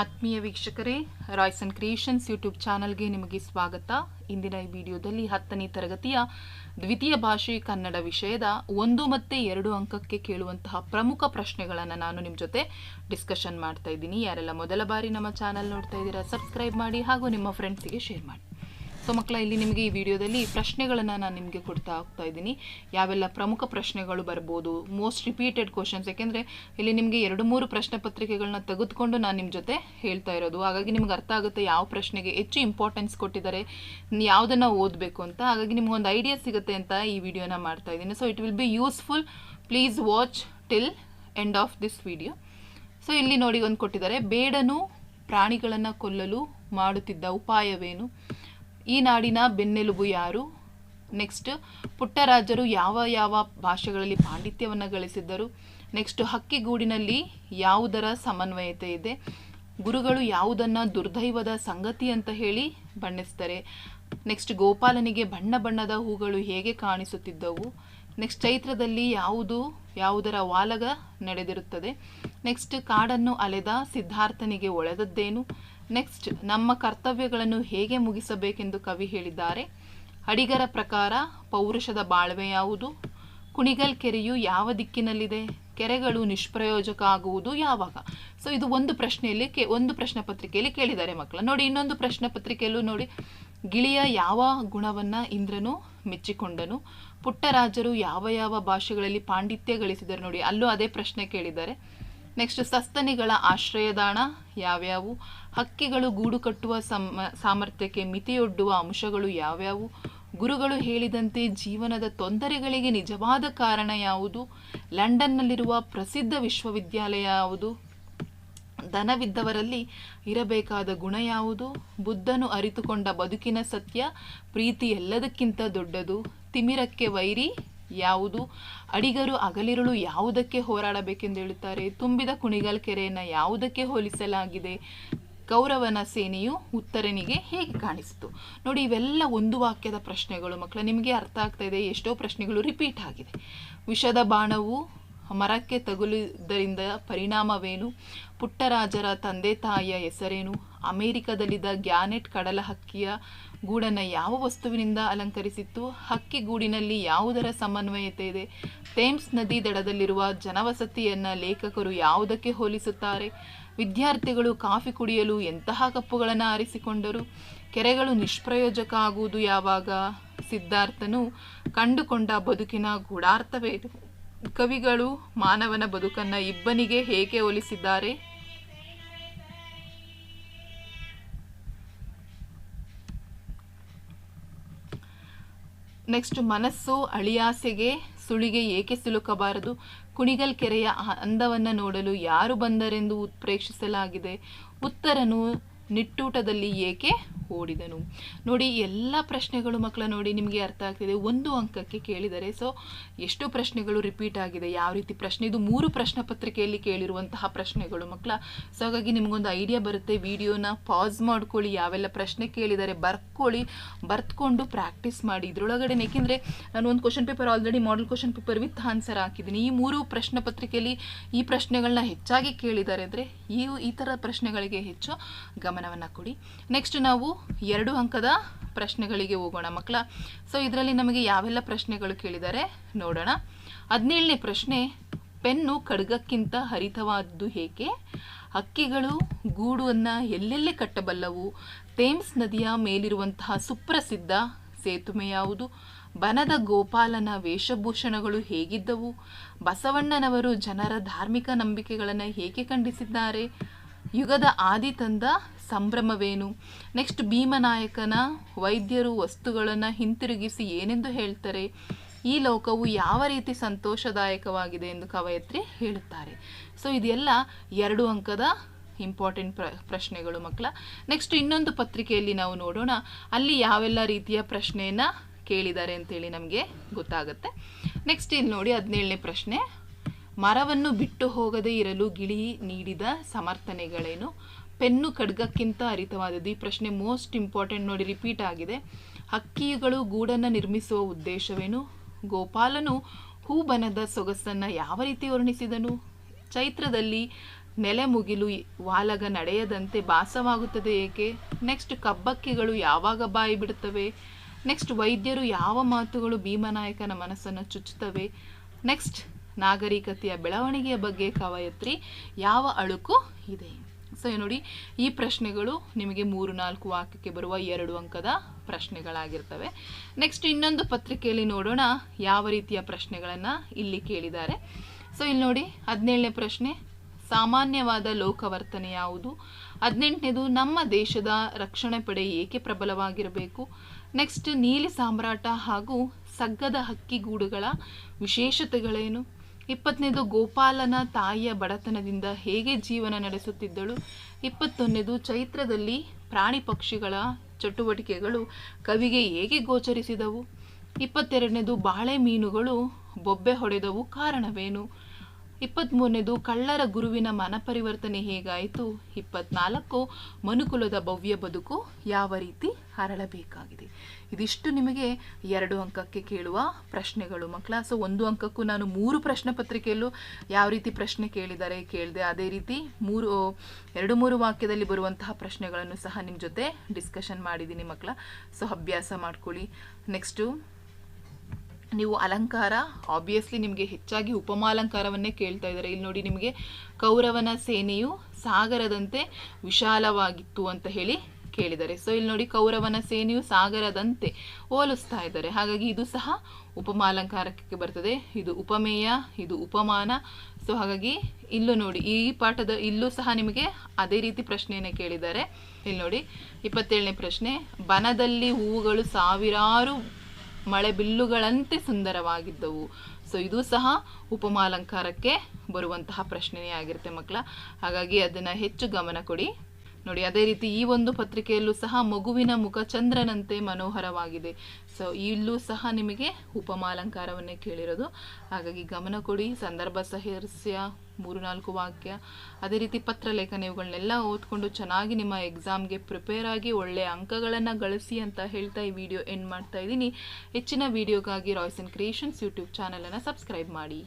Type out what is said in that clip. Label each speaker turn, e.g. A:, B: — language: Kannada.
A: ಆತ್ಮೀಯ ವೀಕ್ಷಕರೇ ರಾಯ್ಸ್ ಅಂಡ್ ಕ್ರಿಯೇಷನ್ಸ್ ಯೂಟ್ಯೂಬ್ ಚಾನಲ್ಗೆ ನಿಮಗೆ ಸ್ವಾಗತ. ಇಂದಿನ ಈ ವಿಡಿಯೋದಲ್ಲಿ ಹತ್ತನೇ ತರಗತಿಯ ದ್ವಿತೀಯ ಭಾಷೆ ಕನ್ನಡ ವಿಷಯದ ಒಂದು ಮತ್ತು ಎರಡು ಅಂಕಕ್ಕೆ ಕೇಳುವಂತಹ ಪ್ರಮುಖ ಪ್ರಶ್ನೆಗಳನ್ನು ನಾನು ನಿಮ್ಮ ಜೊತೆ ಡಿಸ್ಕಷನ್ ಮಾಡ್ತಾ ಇದ್ದೀನಿ. ಯಾರೆಲ್ಲ ಮೊದಲ ಬಾರಿ ನಮ್ಮ ಚಾನಲ್ ನೋಡ್ತಾ ಇದ್ದೀರಾ ಸಬ್ಸ್ಕ್ರೈಬ್ ಮಾಡಿ ಹಾಗೂ ನಿಮ್ಮ ಫ್ರೆಂಡ್ಸಿಗೆ ಶೇರ್ ಮಾಡಿ. ಸೊ ಮಕ್ಕಳ, ಇಲ್ಲಿ ನಿಮಗೆ ಈ ವಿಡಿಯೋದಲ್ಲಿ ಪ್ರಶ್ನೆಗಳನ್ನು ನಾನು ನಿಮಗೆ ಕೊಡ್ತಾ ಹೋಗ್ತಾ ಇದ್ದೀನಿ. ಯಾವೆಲ್ಲ ಪ್ರಮುಖ ಪ್ರಶ್ನೆಗಳು ಬರ್ಬೋದು ಮೋಸ್ಟ್ ರಿಪೀಟೆಡ್ ಕ್ವಶನ್ಸ್ ಯಾಕೆಂದರೆ ಇಲ್ಲಿ ನಿಮಗೆ ಎರಡು, ಮೂರು ಪ್ರಶ್ನೆ ಪತ್ರಿಕೆಗಳನ್ನ ತೆಗೆದುಕೊಂಡು ನಾನು ನಿಮ್ಮ ಜೊತೆ ಹೇಳ್ತಾ ಇರೋದು. ಹಾಗಾಗಿ ನಿಮ್ಗೆ ಅರ್ಥ ಆಗುತ್ತೆ ಯಾವ ಪ್ರಶ್ನೆಗೆ ಹೆಚ್ಚು ಇಂಪಾರ್ಟೆನ್ಸ್ ಕೊಟ್ಟಿದ್ದಾರೆ, ಯಾವುದನ್ನು ಓದಬೇಕು ಅಂತ. ಹಾಗಾಗಿ ನಿಮ್ಗೊಂದು ಐಡಿಯಾ ಸಿಗುತ್ತೆ ಅಂತ ಈ ವಿಡಿಯೋನ ಮಾಡ್ತಾ ಇದ್ದೀನಿ. So it will be useful please watch till end of this video so ಇಲ್ಲಿ ನೋಡಿ ಒಂದು ಕೊಟ್ಟಿದ್ದಾರೆ. ಬೇಡನು ಪ್ರಾಣಿಗಳನ್ನು ಕೊಲ್ಲಲು ಮಾಡುತ್ತಿದ್ದ ಉಪಾಯವೇನು? ಈ ನಾಡಿನ ಬೆನ್ನೆಲುಬು ಯಾರು? ನೆಕ್ಸ್ಟ್ ಪುಟ್ಟರಾಜರು ಯಾವ ಯಾವ ಭಾಷೆಗಳಲ್ಲಿ ಪಾಂಡಿತ್ಯವನ್ನು ಗಳಿಸಿದ್ದರು? ನೆಕ್ಸ್ಟ್ ಹಕ್ಕಿಗೂಡಿನಲ್ಲಿ ಯಾವುದರ ಸಮನ್ವಯತೆ ಇದೆ? ಗುರುಗಳು ಯಾವುದನ್ನು ದುರ್ದೈವದ ಸಂಗತಿ ಅಂತ ಹೇಳಿ ಬಣ್ಣಿಸ್ತಾರೆ. ನೆಕ್ಸ್ಟ್ ಗೋಪಾಲನಿಗೆ ಬಣ್ಣ ಬಣ್ಣದ ಹೂಗಳು ಹೇಗೆ ಕಾಣಿಸುತ್ತಿದ್ದವು? ನೆಕ್ಸ್ಟ್ ಚೈತ್ರದಲ್ಲಿ ಯಾವುದು, ಯಾವುದರ ವಾಲಗ ನಡೆದಿರುತ್ತದೆ? ನೆಕ್ಸ್ಟ್ ಕಾಡನ್ನು ಅಲೆದ ಸಿದ್ಧಾರ್ಥನಿಗೆ ಒಳೆದದ್ದೇನು? ನೆಕ್ಸ್ಟ್ ನಮ್ಮ ಕರ್ತವ್ಯಗಳನ್ನು ಹೇಗೆ ಮುಗಿಸಬೇಕೆಂದು ಕವಿ ಹೇಳಿದ್ದಾರೆ. ಅಡಿಗರ ಪ್ರಕಾರ, ಪೌರುಷದ ಬಾಳ್ವೆ ಯಾವುದು? ಕುಣಿಗಲ್ ಕೆರೆಯು ಯಾವ ದಿಕ್ಕಿನಲ್ಲಿದೆ? ಕೆರೆಗಳು ನಿಷ್ಪ್ರಯೋಜಕ ಆಗುವುದು ಯಾವಾಗ? ಸೊ ಇದು ಒಂದು ಪ್ರಶ್ನೆಯಲ್ಲಿ ಕೆ, ಒಂದು ಪ್ರಶ್ನೆ ಪತ್ರಿಕೆಯಲ್ಲಿ ಕೇಳಿದ್ದಾರೆ ಮಕ್ಕಳ. ನೋಡಿ, ಇನ್ನೊಂದು ಪ್ರಶ್ನೆ ಪತ್ರಿಕೆಯಲ್ಲೂ ನೋಡಿ. ಗಿಳಿಯ ಯಾವ ಗುಣವನ್ನು ಇಂದ್ರನು ಮೆಚ್ಚಿಕೊಂಡನು? ಪುಟ್ಟರಾಜರು ಯಾವ ಯಾವ ಭಾಷೆಗಳಲ್ಲಿ ಪಾಂಡಿತ್ಯ ಗಳಿಸಿದರು ನೋಡಿ. ಅಲ್ಲೂ ಅದೇ ಪ್ರಶ್ನೆ ಕೇಳಿದ್ದಾರೆ. ನೆಕ್ಸ್ಟ್ ಸಸ್ತನಿಗಳ ಆಶ್ರಯದಾಣ ಯಾವ್ಯಾವು? ಹಕ್ಕಿಗಳು ಗೂಡು ಕಟ್ಟುವ ಸಮ, ಸಾಮರ್ಥ್ಯಕ್ಕೆ ಮಿತಿಯೊಡ್ಡುವ ಅಂಶಗಳು ಯಾವ್ಯಾವು? ಗುರುಗಳು ಹೇಳಿದಂತೆ ಜೀವನದ ತೊಂದರೆಗಳಿಗೆ ನಿಜವಾದ ಕಾರಣ ಯಾವುದು? ಲಂಡನ್ನಲ್ಲಿರುವ ಪ್ರಸಿದ್ಧ ವಿಶ್ವವಿದ್ಯಾಲಯ ಯಾವುದು? ದನವಿದ್ದವರಲ್ಲಿ ಇರಬೇಕಾದ ಗುಣ ಯಾವುದು? ಬುದ್ಧನು ಅರಿತುಕೊಂಡ ಬದುಕಿನ ಸತ್ಯ ಪ್ರೀತಿ ಎಲ್ಲದಕ್ಕಿಂತ ದೊಡ್ಡದು. ತಿಮಿರಕ್ಕೆ ವೈರಿ ಯಾವುದು? ಅಡಿಗರು ಅಗಲಿರುಳು ಯಾವುದಕ್ಕೆ ಹೋರಾಡಬೇಕೆಂದು ಹೇಳುತ್ತಾರೆ? ತುಂಬಿದ ಕುಣಿಗಲ್ ಕೆರೆಯನ್ನು ಯಾವುದಕ್ಕೆ ಹೋಲಿಸಲಾಗಿದೆ? ಕೌರವನ ಸೇನೆಯು ಉತ್ತರನಿಗೆ ಹೇಗೆ ಕಾಣಿಸಿತು? ನೋಡಿ, ಇವೆಲ್ಲ ಒಂದು ವಾಕ್ಯದ ಪ್ರಶ್ನೆಗಳು ಮಕ್ಕಳ. ನಿಮಗೆ ಅರ್ಥ ಆಗ್ತಾ ಇದೆ, ಎಷ್ಟೋ ಪ್ರಶ್ನೆಗಳು ರಿಪೀಟ್ ಆಗಿದೆ. ವಿಷದ ಬಾಣವು ಮರಕ್ಕೆ ತಗುಲಿದ್ದರಿಂದ ಪರಿಣಾಮವೇನು? ಪುಟ್ಟರಾಜರ ತಂದೆ ತಾಯಿಯ ಹೆಸರೇನು? ಅಮೆರಿಕದಲ್ಲಿದ್ದ ಗ್ಯಾನೆಟ್ ಕಡಲ ಹಕ್ಕಿಯ ಗೂಡನ್ನು ಯಾವ ವಸ್ತುವಿನಿಂದ ಅಲಂಕರಿಸಿತ್ತು? ಹಕ್ಕಿ ಗೂಡಿನಲ್ಲಿ ಯಾವುದರ ಸಮನ್ವಯತೆ ಇದೆ? ಥೇಮ್ಸ್ ನದಿ ದಡದಲ್ಲಿರುವ ಜನವಸತಿಯನ್ನು ಲೇಖಕರು ಯಾವುದಕ್ಕೆ ಹೋಲಿಸುತ್ತಾರೆ? ವಿದ್ಯಾರ್ಥಿಗಳು ಕಾಫಿ ಕುಡಿಯಲು ಎಂತಹ ಕಪ್ಪುಗಳನ್ನು ಆರಿಸಿಕೊಂಡರು? ಕೆರೆಗಳು ನಿಷ್ಪ್ರಯೋಜಕ ಆಗುವುದು ಯಾವಾಗ? ಸಿದ್ಧಾರ್ಥನು ಕಂಡುಕೊಂಡ ಬದುಕಿನ ಗೂಢಾರ್ಥವೇನು? ಕವಿಗಳು ಮಾನವನ ಬದುಕನ್ನು ಇಬ್ಬನಿಗೆ ಹೇಗೆ ಹೋಲಿಸಿದ್ದಾರೆ? ನೆಕ್ಸ್ಟ್ ಮನಸ್ಸು ಅಳಿಯಾಸೆಗೆ ಸುಳಿಗೆ ಏಕೆ ಸಿಲುಕಬಾರದು? ಕುಣಿಗಲ್ ಕೆರೆಯ ಅಂದವನ್ನು ನೋಡಲು ಯಾರು ಬಂದರೆಂದು ಉತ್ಪ್ರೇಕ್ಷಿಸಲಾಗಿದೆ? ಉತ್ತರನು ನಿಟ್ಟೂಟದಲ್ಲಿ ಏಕೆ ಓಡಿದನು ನೋಡಿ, ಎಲ್ಲ ಪ್ರಶ್ನೆಗಳು ಮಕ್ಕಳ ನೋಡಿ ನಿಮಗೆ ಅರ್ಥ ಆಗ್ತಿದೆ. ಒಂದು ಅಂಕಕ್ಕೆ ಕೇಳಿದರೆ, ಸೊ, ಎಷ್ಟು ಪ್ರಶ್ನೆಗಳು ರಿಪೀಟ್ ಆಗಿದೆ, ಯಾವ ರೀತಿ ಪ್ರಶ್ನೆ, ಇದು ಮೂರು ಪ್ರಶ್ನೆ ಪತ್ರಿಕೆಯಲ್ಲಿ ಕೇಳಿರುವಂತಹ ಪ್ರಶ್ನೆಗಳು ಮಕ್ಕಳ. ಸೊ ಹಾಗಾಗಿ ನಿಮಗೊಂದು ಐಡಿಯಾ ಬರುತ್ತೆ, ವಿಡಿಯೋನ ಪಾಸ್ ಮಾಡ್ಕೊಳ್ಳಿ, ಯಾವೆಲ್ಲ ಪ್ರಶ್ನೆ ಕೇಳಿದರೆ ಬರ್ಕೊಳ್ಳಿ ಬರ್ತ್ಕೊಂಡು ಪ್ರಾಕ್ಟೀಸ್ ಮಾಡಿ. ಇದ್ರೊಳಗಡೆ ಏಕೆಂದರೆ ನಾನು ಒಂದು question paper already model question paper with answer ಹಾಕಿದ್ದೀನಿ. ಈ ಮೂರು ಪ್ರಶ್ನೆ ಪತ್ರಿಕೆಯಲ್ಲಿ ಈ ಪ್ರಶ್ನೆಗಳನ್ನ ಹೆಚ್ಚಾಗಿ ಕೇಳಿದ್ದಾರೆ ಅಂದರೆ, ಈ ಈ ಥರ ಪ್ರಶ್ನೆಗಳಿಗೆ ಹೆಚ್ಚು ಗಮನವನ್ನು ಕೊಡಿ. ನೆಕ್ಸ್ಟ್ ನಾವು ಎರಡು ಅಂಕದ ಪ್ರಶ್ನೆಗಳಿಗೆ ಹೋಗೋಣ ಮಕ್ಕಳ. ಸೊ ಇದರಲ್ಲಿ ನಮಗೆ ಯಾವೆಲ್ಲ ಪ್ರಶ್ನೆಗಳು ಕೇಳಿದ್ದಾರೆ ನೋಡೋಣ. ಹದಿನೇಳನೇ ಪ್ರಶ್ನೆ, ಪೆನ್ನು ಖಡ್ಗಕ್ಕಿಂತ ಹರಿತವಾದ್ದು ಏಕೆ ಹಕ್ಕಿಗಳು ಗೂಡನ್ನು ಎಲ್ಲೆಲ್ಲಿ ಕಟ್ಟಬಲ್ಲವು? ಥೇಮ್ಸ್ ನದಿಯ ಮೇಲಿರುವಂತಹ ಸುಪ್ರಸಿದ್ಧ ಸೇತುವೆ ಯಾವುದು? ಬನದ ಗೋಪಾಲನ ವೇಷಭೂಷಣಗಳು ಹೇಗಿದ್ದವು? ಬಸವಣ್ಣನವರು ಜನರ ಧಾರ್ಮಿಕ ನಂಬಿಕೆಗಳನ್ನು ಹೇಗೆ ಖಂಡಿಸಿದ್ದಾರೆ? ಯುಗದ ಆದಿ ತಂದ ಸಂಭ್ರಮವೇನು? ನೆಕ್ಸ್ಟ್ ಭೀಮನಾಯಕನ ವೈದ್ಯರು ವಸ್ತುಗಳನ್ನು ಹಿಂತಿರುಗಿಸಿ ಏನೆಂದು ಹೇಳ್ತಾರೆ? ಈ ಲೋಕವು ಯಾವ ರೀತಿ ಸಂತೋಷದಾಯಕವಾಗಿದೆ ಎಂದು ಕವಯತ್ರಿ ಹೇಳುತ್ತಾರೆ. ಸೊ ಇದೆಲ್ಲ ಎರಡು ಅಂಕದ ಇಂಪಾರ್ಟೆಂಟ್ ಪ್ರ, ಪ್ರಶ್ನೆಗಳು ಮಕ್ಕಳ. ನೆಕ್ಸ್ಟ್ ಇನ್ನೊಂದು ಪತ್ರಿಕೆಯಲ್ಲಿ ನಾವು ನೋಡೋಣ. ಅಲ್ಲಿ ಯಾವೆಲ್ಲ ರೀತಿಯ ಪ್ರಶ್ನೆಯನ್ನು ಕೇಳಿದ್ದಾರೆ ಅಂತೇಳಿ ನಮಗೆ ಗೊತ್ತಾಗುತ್ತೆ. ನೆಕ್ಸ್ಟ್ ಇಲ್ಲಿ ನೋಡಿ ಹದಿನೇಳನೇ ಪ್ರಶ್ನೆ. ಮರವನ್ನು ಬಿಟ್ಟು ಹೋಗದೇ ಇರಲು ಗಿಳಿ ನೀಡಿದ ಸಮರ್ಥನೆಗಳೇನು? ಪೆನ್ನು ಖಡ್ಗಕ್ಕಿಂತ ಅರಿತವಾದದ್ದು. ಈ ಪ್ರಶ್ನೆ ಮೋಸ್ಟ್ ಇಂಪಾರ್ಟೆಂಟ್ ನೋಡಿ ರಿಪೀಟ್ ಆಗಿದೆ. ಹಕ್ಕಿಗಳು ಗೂಡನ್ನು ನಿರ್ಮಿಸುವ ಉದ್ದೇಶವೇನು? ಗೋಪಾಲನು ಹೂಬನದ ಸೊಗಸನ್ನು ಯಾವ ರೀತಿ ವರ್ಣಿಸಿದನು? ಚೈತ್ರದಲ್ಲಿ ನೆಲೆ ಮುಗಿಲು ವಾಲಗ ನಡೆಯದಂತೆ ಭಾಸವಾಗುತ್ತದೆ ಏಕೆ? ನೆಕ್ಸ್ಟ್ ಕಬ್ಬಕ್ಕಿಗಳು ಯಾವಾಗ ಬಾಯಿ ಬಿಡುತ್ತವೆ? ನೆಕ್ಸ್ಟ್ ವೈದ್ಯರು ಯಾವ ಮಾತುಗಳು ಭೀಮನಾಯಕನ ಮನಸ್ಸನ್ನು ಚುಚ್ಚುತ್ತವೆ? ನೆಕ್ಸ್ಟ್ ನಾಗರಿಕತೆಯ ಬೆಳವಣಿಗೆಯ ಬಗ್ಗೆ ಕವಯತ್ರಿ, ಯಾವ ಅಳುಕು ಇದೆ? ಸೊ ನೋಡಿ, ಈ ಪ್ರಶ್ನೆಗಳು ನಿಮಗೆ ಮೂರು, ನಾಲ್ಕು ವಾಕ್ಯಕ್ಕೆ ಬರುವ ಎರಡು ಅಂಕದ ಪ್ರಶ್ನೆಗಳಾಗಿರ್ತವೆ. ನೆಕ್ಸ್ಟ್ ಇನ್ನೊಂದು ಪತ್ರಿಕೆಯಲ್ಲಿ ನೋಡೋಣ ಯಾವ ರೀತಿಯ ಪ್ರಶ್ನೆಗಳನ್ನು ಇಲ್ಲಿ ಕೇಳಿದ್ದಾರೆ. ಸೊ ಇಲ್ಲಿ ನೋಡಿ, ಹದಿನೇಳನೇ ಪ್ರಶ್ನೆ, ಸಾಮಾನ್ಯವಾದ ಲೋಕವರ್ತನೆ ಯಾವುದು? ಹದಿನೆಂಟನೇದು, ನಮ್ಮ ದೇಶದ ರಕ್ಷಣೆ ಪಡೆ ಏಕೆ ಪ್ರಬಲವಾಗಿರಬೇಕು? ನೆಕ್ಸ್ಟ್ ನೀಲಿ ಸಾಮ್ರಾಟ ಹಾಗೂ ಸಗ್ಗದ ಹಕ್ಕಿಗೂಡುಗಳ ವಿಶೇಷತೆಗಳೇನು? ಇಪ್ಪತ್ತನೇದು ಗೋಪಾಲನ ತಾಯಿಯ ಬಡತನದಿಂದ ಹೇಗೆ ಜೀವನ ನಡೆಸುತ್ತಿದ್ದಳು? ಇಪ್ಪತ್ತೊಂದನೇದು ಚೈತ್ರದಲ್ಲಿ ಪ್ರಾಣಿ ಪಕ್ಷಿಗಳ ಚಟುವಟಿಕೆಗಳು ಕವಿಗೆ ಹೇಗೆ ಗೋಚರಿಸಿದವು? ಇಪ್ಪತ್ತೆರಡನೇದು ಬಾಳೆ ಮೀನುಗಳು ಬೊಬ್ಬೆ ಹೊಡೆದವು ಕಾರಣವೇನು? ಇಪ್ಪತ್ತ್ಮೂರನೇದು ಕಳ್ಳರ ಗುರುವಿನ ಮನಪರಿವರ್ತನೆ ಹೇಗಾಯಿತು? ಇಪ್ಪತ್ನಾಲ್ಕು ಮನುಕುಲದ ಭವ್ಯ ಬದುಕು ಯಾವ ರೀತಿ? ಹರಳಬೇಕಾಗಿದೆ ಇದಿಷ್ಟು ನಿಮಗೆ ಎರಡು ಅಂಕಕ್ಕೆ ಕೇಳುವ ಪ್ರಶ್ನೆಗಳು. ಮಕ್ಕಳ, ಸೊ ಒಂದು ಅಂಕಕ್ಕೂ ನಾನು ಮೂರು ಪ್ರಶ್ನೆ ಪತ್ರಿಕೆಯಲ್ಲೂ ಯಾವ ರೀತಿ ಪ್ರಶ್ನೆ ಕೇಳಿದ್ದಾರೆ ಕೇಳಿದೆ ಅದೇ ರೀತಿ ಮೂರು, ಎರಡು ಮೂರು ವಾಕ್ಯದಲ್ಲಿ ಬರುವಂತಹ ಪ್ರಶ್ನೆಗಳನ್ನು ಸಹ ನಿಮ್ಮ ಜೊತೆ ಡಿಸ್ಕಷನ್ ಮಾಡಿದ್ದೀನಿ ಮಕ್ಕಳ. ಸೊ ಅಭ್ಯಾಸ ಮಾಡ್ಕೊಳ್ಳಿ. ನೆಕ್ಸ್ಟು ನೀವು ಅಲಂಕಾರ ಆಬ್ವಿಯಸ್ಲಿ ನಿಮಗೆ ಹೆಚ್ಚಾಗಿ ಉಪಮಾಲಂಕಾರವನ್ನೇ ಕೇಳ್ತಾ ಇದ್ದಾರೆ. ಇಲ್ಲಿ ನೋಡಿ ನಿಮಗೆ ಕೌರವನ ಸೇನೆಯು ಸಾಗರದಂತೆ ವಿಶಾಲವಾಗಿತ್ತು ಅಂತ ಹೇಳಿ ಕೇಳಿದ್ದಾರೆ. ಸೊ ಇಲ್ಲಿ ನೋಡಿ ಕೌರವನ ಸೇನೆಯು ಸಾಗರದಂತೆ ಹೋಲಿಸ್ತಾ ಇದ್ದಾರೆ. ಹಾಗಾಗಿ ಇದು ಸಹ ಉಪಮಾಲಂಕಾರಕ್ಕೆ ಬರ್ತದೆ. ಇದು ಉಪಮೇಯ, ಇದು ಉಪಮಾನ. ಸೊ ಹಾಗಾಗಿ ಇಲ್ಲೂ ನೋಡಿ, ಈ ಪಾಠದ ಇಲ್ಲೂ ಸಹ ನಿಮಗೆ ಅದೇ ರೀತಿ ಪ್ರಶ್ನೆಯನ್ನು ಕೇಳಿದ್ದಾರೆ. ಇಲ್ಲಿ ನೋಡಿ, ಇಪ್ಪತ್ತೇಳನೇ ಪ್ರಶ್ನೆ, ಬನದಲ್ಲಿ ಹೂವುಗಳು ಸಾವಿರಾರು ಮಳೆ ಬಿಲ್ಲುಗಳಂತೆ ಸುಂದರವಾಗಿದ್ದವು. ಸೊ ಇದು ಸಹ ಉಪಮಾಲಂಕಾರಕ್ಕೆ ಬರುವಂತಹ ಪ್ರಶ್ನೆಯೇ ಆಗಿರುತ್ತೆ ಮಕ್ಕಳ. ಹಾಗಾಗಿ ಅದನ್ನು ಹೆಚ್ಚು ಗಮನ ಕೊಡಿ. ನೋಡಿ, ಅದೇ ರೀತಿ ಈ ಒಂದು ಪತ್ರಿಕೆಯಲ್ಲೂ ಸಹ ಮಗುವಿನ ಮುಖ ಚಂದ್ರನಂತೆ ಮನೋಹರವಾಗಿದೆ. ಸೊ ಇಲ್ಲೂ ಸಹ ನಿಮಗೆ ಉಪಮಾಲಂಕಾರವನ್ನೇ ಕೇಳಿರೋದು. ಹಾಗಾಗಿ ಗಮನ ಕೊಡಿ, ಸಂದರ್ಭ ಸಹಸ್ಯ ಮೂರು ನಾಲ್ಕು ವಾಕ್ಯ. ಅದೇ ರೀತಿ ಪತ್ರಲೇಖನ ಇವುಗಳನ್ನೆಲ್ಲ ಓದ್ಕೊಂಡು ಚೆನ್ನಾಗಿ ನಿಮ್ಮ ಎಕ್ಸಾಮ್ಗೆ ಪ್ರಿಪೇರ್ ಆಗಿ ಒಳ್ಳೆಯ ಅಂಕಗಳನ್ನು ಗಳಿಸಿ ಅಂತ ಹೇಳ್ತಾ ಈ ವಿಡಿಯೋ ಎಂಡ್ ಮಾಡ್ತಾ ಇದ್ದೀನಿ. ಹೆಚ್ಚಿನ ವಿಡಿಯೋಗಾಗಿ ಆ್ಯಂಡ್ ಕ್ರಿಯೇಷನ್ಸ್ ಯೂಟ್ಯೂಬ್ ಚಾನಲನ್ನು ಸಬ್ಸ್ಕ್ರೈಬ್ ಮಾಡಿ.